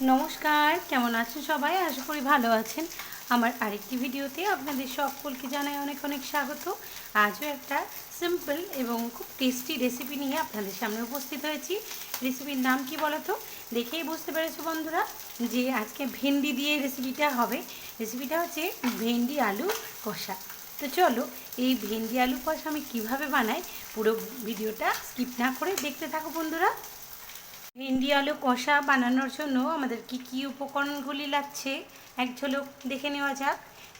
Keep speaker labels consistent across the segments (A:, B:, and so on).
A: নমস্কার, কেমন আছেন সবাই? আশা করি ভালো আছেন। আমার আরেকটি ভিডিওতে আপনাদের সকলকে জানাই অনেক অনেক স্বাগত। আজও একটা সিম্পল এবং খুব টেস্টি রেসিপি নিয়ে আপনাদের সামনে উপস্থিত হয়েছি। রেসিপির নাম কি বলো তো দেখেই বুঝতে পেরেছ বন্ধুরা যে আজকে ভেন্ডি দিয়ে রেসিপিটা হবে। রেসিপিটা হচ্ছে ভেন্ডি আলু কষা। তো চলো, এই ভেন্ডি আলু কষা আমি কীভাবে বানাই পুরো ভিডিওটা স্কিপ না করে দেখতে থাকো বন্ধুরা। ভেন্ডি, আলু, কষা বানানোর জন্য আমাদের কি কি উপকরণগুলি লাগছে? এক ঝলক দেখে নেওয়া যাক।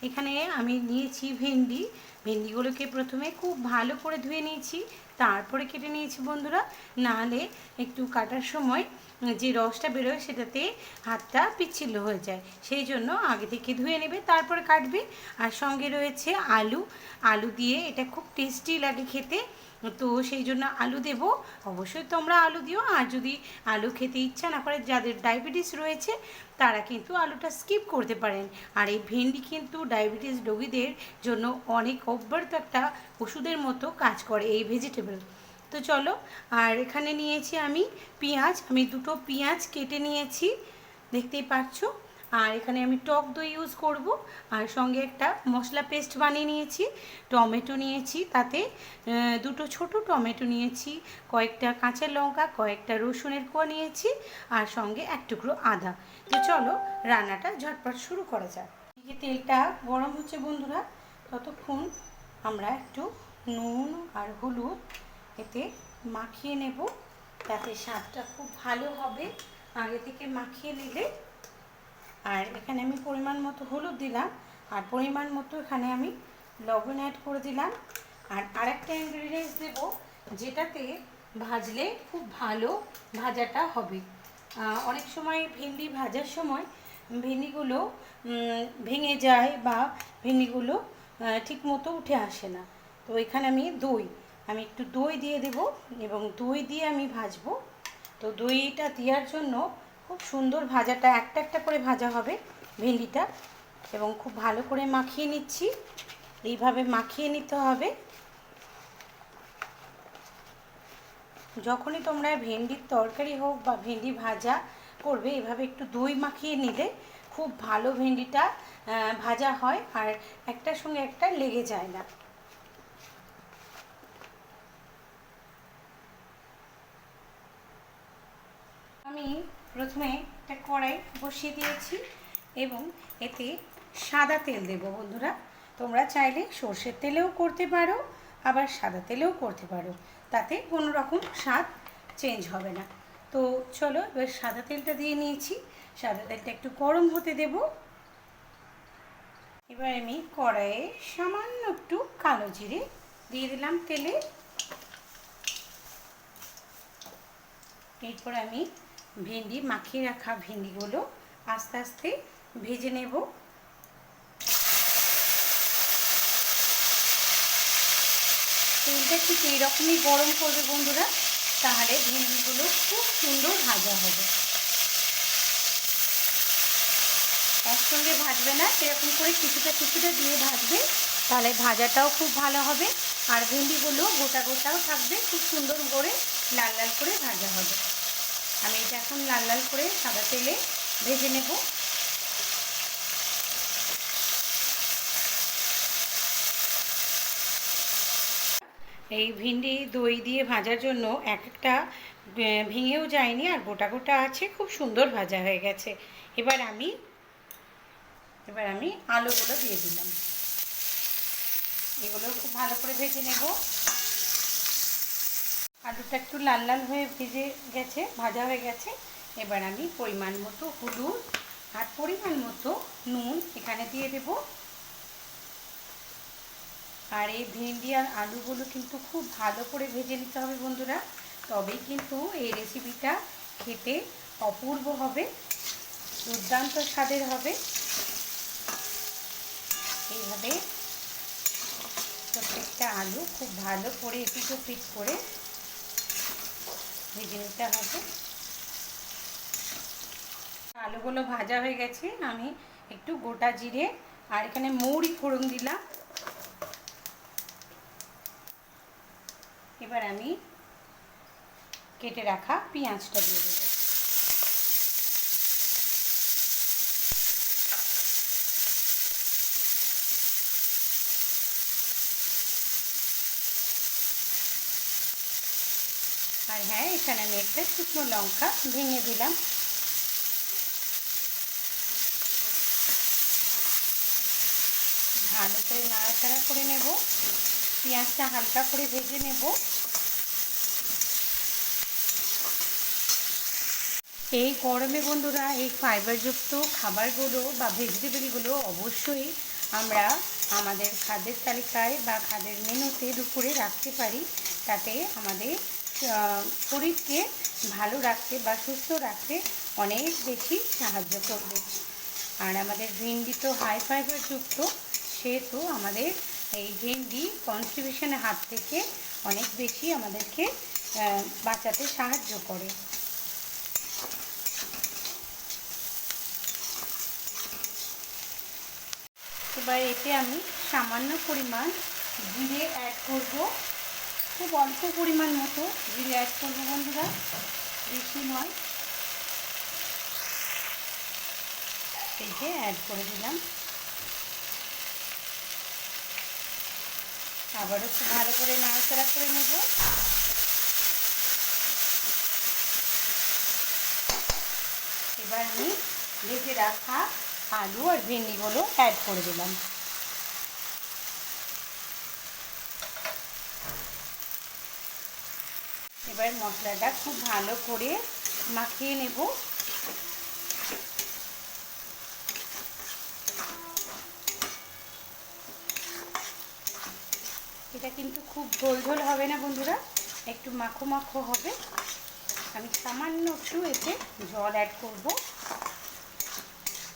A: এখানে আমি নিয়েছি ভেন্ডি। ভেন্ডিগুলোকে প্রথমে খুব ভালো করে ধুয়ে নিয়েছি, তারপরে কেটে নিয়েছি বন্ধুরা। নাহলে একটু কাটার সময় যে রসটা বেরোয় সেটাতে হাতটা পিচ্ছিল হয়ে যায়। সেই জন্য আগে থেকে ধুয়ে নেবে, তারপরে কাটবে। আর সঙ্গে রয়েছে আলু। আলু দিয়ে এটা খুব টেস্টি লাগে খেতে। তো সেই জন্য আলু দেব। অবশ্যই তোমরা আলু দিও, আর যদি আলু খেতে ইচ্ছা না করে, যাদের ডায়াবেটিস রয়েছে, তারা কিন্তু আলুটা স্কিপ করতে পারেন। আর এই ভেন্ডি কিন্তু ডায়াবেটিস রোগীদের জন্য অনেক অব্যর্থ একটা ওষুধের মতো কাজ করে এই ভেজিটেবল তো চলো, আর এখানে নিয়েছি আমি পেঁয়াজ। আমি দুটো পেঁয়াজ কেটে নিয়েছি। দেখতেই পাচ্ছ? আর এখানে আমি টক দই ইউজ করব। আর সঙ্গে একটা মশলা পেস্ট বানিয়ে নিয়েছি। টমেটো নিয়েছি তাতে দুটো ছোট টমেটো নিয়েছি, কয়েকটা কাঁচা লঙ্কা, কয়েকটা রসুনের কোয়া নিয়েছি, আর সঙ্গে এক টুকরো আদা। তো চলো, রান্নাটা ঝটপট শুরু করা যাক। তেলটা গরম হচ্ছে বন্ধুরা, ততক্ষণ আমরা একটু নুন আর হলুদ এতে মাখিয়ে নেব। তাতে স্বাদটা খুব ভালো হবে। আগে থেকে মাখিয়ে নিলে আর এখানে আমি পরিমাণ মতো হলুদ দিলাম, আর পরিমাণ মতো এখানে আমি লবণ অ্যাড করে দিলাম। আর আরেকটা ইনগ্রিডিয়েন্টস দেবো, যেটাতে ভাজলে খুব ভালো ভাজাটা হবে। অনেক সময় ভেন্ডি ভাজার সময় ভেন্ডিগুলো ভেঙে যায় বা ভেন্ডিগুলো ঠিক মতো উঠে আসে না। তো এখানে আমি দই, আমি একটু দই দিয়ে দেব এবং দই দিয়ে আমি ভাজবো। তো দইটা দেওয়ার জন্য খুব সুন্দর ভাজাটা, একটা একটা করে ভাজা হবে ভেন্ডিটা। এবং খুব ভালো করে মাখিয়ে নিচ্ছি। এইভাবে মাখিয়ে নিতে হবে। যখনই তোমরা ভেন্ডির তরকারি হোক বা ভেন্ডি ভাজা করবে, এভাবে একটু দই মাখিয়ে নিলে খুব ভালো ভেন্ডিটা ভাজা হয় আর একটার সঙ্গে একটা লেগে যায় না। আমি প্রথমে একটা কড়াই বসিয়ে দিয়েছি এবং এতে সাদা তেল দেব বন্ধুরা। তোমরা চাইলে সর্ষের তেলেও করতে পারো, আবার সাদা তেলেও করতে পারো। তাতে কোনো রকম স্বাদ চেঞ্জ হবে না। তো চলো এবার সাদা তেলটা দিয়ে নিয়েছি। সাদা তেলটা একটু গরম হতে দেব। এবার আমি কড়াইয়ে সামান্য একটু কালো জিরে দিয়ে দিলাম তেলে। এরপর আমি ভেন্ডি, মাখিয়ে রাখা ভেন্ডিগুলো আস্তে আস্তে ভেজে নেব। তেলটা ঠিক এইরকমই গরম করবে বন্ধুরা, তাহলে ভেন্ডিগুলো খুব সুন্দর ভাজা হবে। একসঙ্গে ভাজবে না, এরকম করে কিছুটা কিছুটা দিয়ে ভাজবে, তাহলে ভাজাটাও খুব ভালো হবে। আর ভেন্ডিগুলো গোটা গোটাও থাকবে, খুব সুন্দর করে লাল লাল করে ভাজা হবে। আমি এটা এখন লাল লাল করে সাদা তেলে ভেজে নেব। এই ভিন্ডি দই দিয়ে ভাজার জন্য এক একটা ভেঙেও যায়নি আর গোটা গোটা আছে, খুব সুন্দর ভাজা হয়ে গেছে। এবার আমি এবার আমি আলুগুলো দিয়ে দিলাম। এগুলো খুব ভালো করে ভেজে নেব। আলুটা একটু লাল লাল হয়ে ভেজে গেছে, ভাজা হয়ে গেছে। এবার আমি পরিমাণ মতো হলুদ আর পরিমাণ মতো নুন এখানে দিয়ে দেব। আর এই ভেন্ডি আর আলুগুলো কিন্তু খুব ভালো করে ভেজে নিতে হবে বন্ধুরা। তবেই কিন্তু এই রেসিপিটা খেতে অপূর্ব হবে, দুর্দান্ত স্বাদের হবে। এইভাবে প্রত্যেকটা আলু খুব ভালো করে এপিট পিট করে ভেজে নিতে হবে। আলুগুলো ভাজা হয়ে গেছে, আমি একটু গোটা জিরে আর এখানে মৌরি ফোড়ন দিলাম। এবার আমি কেটে রাখা পেঁয়াজটা দিয়ে দেবো। আর হ্যাঁ এখানে আমি একটা শুকনো লঙ্কা ভেঙে দিলাম। ভালো করে নাড়াচাড়া করে নেব। পেঁয়াজটা হালকা করে ভেজে নেব। এই গরমে বন্ধুরা, এই ফাইবারযুক্ত খাবারগুলো বা ভেজিটেবলগুলো অবশ্যই আমরা আমাদের খাদ্যের তালিকায় বা খাদ্যের মেনুতে দুপুরে রাখতে পারি। তাতে আমাদের শরীরকে ভালো রাখতে বা সুস্থ রাখতে অনেক বেশি সাহায্য করবে। আর আমাদের ভেন্ডি তো হাই ফাইবারযুক্ত সেহেতু আমাদের এই ভেন্ডি কনস্টিবিউশনের হাত থেকে অনেক বেশি আমাদেরকে বাঁচাতে সাহায্য করে। এবার এতে আমি সামান্য পরিমাণ জিরে অ্যাড করব। খুব অল্প পরিমাণ মতো জিরে অ্যাড করব বন্ধুরা, বেশি নয়। এই অ্যাড করে দিলাম। আবারও খুব ভালো করে নাড়াচাড়া করে নেব। এবার আমি ভেজে রাখা আলু আর ভেন্ডিগুলো অ্যাড করে দিলাম। এবার মশলাটা খুব ভালো করে মাখিয়ে নেব। এটা কিন্তু খুব ঝোল ঝোল হবে না বন্ধুরা? একটু মাখো মাখো হবে। আমি সামান্য একটু এতে জল অ্যাড করব।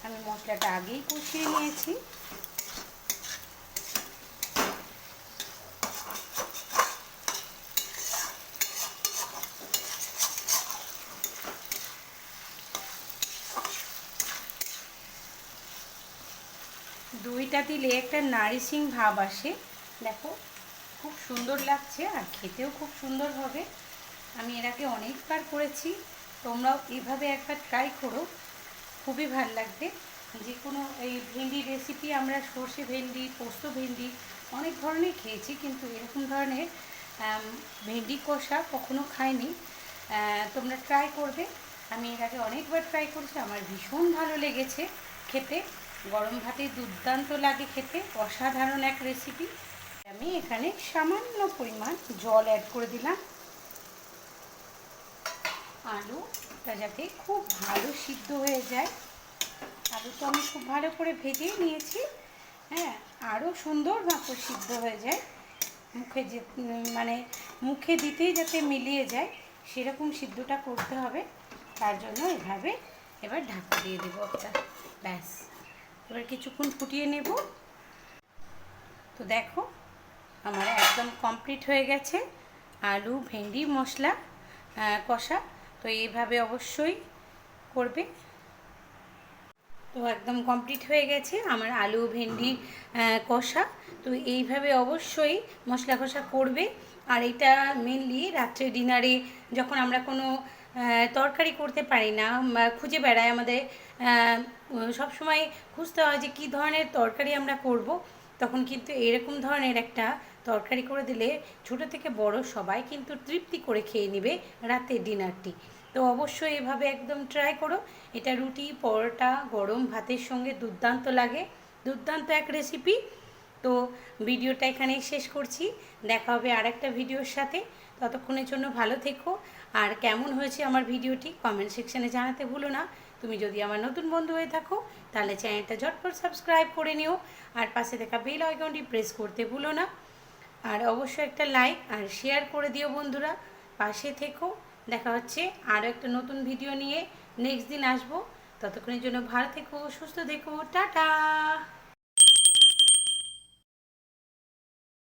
A: আমি মশলাটা আগেই কষিয়ে নিয়েছি। দইটা দিলে একটা নারিশিং ভাব আসে। দেখো, খুব সুন্দর লাগছে আর খেতেও খুব সুন্দর হবে। আমি এর আগে অনেকবার করেছি, তোমরাও এইভাবে একবার ট্রাই করো। খুবই ভালো লাগবে। যে কোনো এই ভেন্ডি রেসিপি আমরা সর্ষে ভেন্ডি, পোস্ত ভেন্ডি অনেক ধরনের খেয়েছি, কিন্তু এরকম ধরনের ভেন্ডি কষা কখনো খাইনি। তোমরা ট্রাই করবে। আমি এর আগে অনেকবার ট্রাই করেছি, আমার ভীষণ ভালো লেগেছে খেতে। গরম ভাতে দুর্দান্ত লাগে খেতে, অসাধারণ এক রেসিপি আমি এখানে সামান্য পরিমাণ জল অ্যাড করে দিলাম। আলুটা যাতে খুব ভালো সিদ্ধ হয়ে যায়। আলু তো আমি খুব ভালো করে ভেজেই নিয়েছি। হ্যাঁ আরও সুন্দর মাত্র সিদ্ধ হয়ে যায়। মুখে যে মানে মুখে দিতেই যাতে মিলিয়ে যায়, সেরকম সিদ্ধটা করতে হবে। তার জন্য এভাবে এবার ঢাকা দিয়ে দেবো একটা। ব্যাস। এবার কিছুক্ষণ ফুটিয়ে নেব। তো দেখো, আমার একদম কমপ্লিট হয়ে গেছে। আলু, ভেন্ডি, মশলা কষা, তো এইভাবে অবশ্যই করবে। তো একদম কমপ্লিট হয়ে গেছে আমার আলু, ভেন্ডি কষা। তো এইভাবে অবশ্যই মশলা কষা করবে। আর এটা মেনলি রাত্রে ডিনারে যখন আমরা কোনো তরকারি করতে পারি না খুঁজে বেড়াই আমাদের সব সময় খুঁজতে হয় যে কী ধরনের তরকারি আমরা করব। তখন কিন্তু এরকম ধরনের একটা তরকারি করে দিলে ছোট থেকে বড় সবাই কিন্তু তৃপ্তি করে খেয়ে নেবে রাতের ডিনারটি। তো অবশ্যই এভাবে একদম ট্রাই করো। এটা রুটি, পরোটা, গরম, ভাতের সঙ্গে দুর্দান্ত লাগে। দুর্দান্ত এক রেসিপি তো ভিডিওটা এখানেই শেষ করছি। দেখা হবে আর একটা ভিডিওর সাথে। ততক্ষণের জন্য ভালো থেকো। আর কেমন হয়েছে আমার ভিডিওটি কমেন্ট সেকশানে জানাতে ভুলো না। তুমি যদি আমার নতুন বন্ধু হয়ে থাকো, তাহলে চ্যানেলটা ঝটপট সাবস্ক্রাইব করে নিও। আর পাশে দেখা বেল আইকনটি প্রেস করতে ভুলো না। আর অবশ্যই একটা লাইক আর শেয়ার করে দিও বন্ধুরা। পাশে থেকো। দেখা হচ্ছে আরও একটা নতুন ভিডিও নিয়ে। নেক্সট দিন আসব। ততক্ষণের জন্য ভালো থেকো, সুস্থ থেকো। টাটা!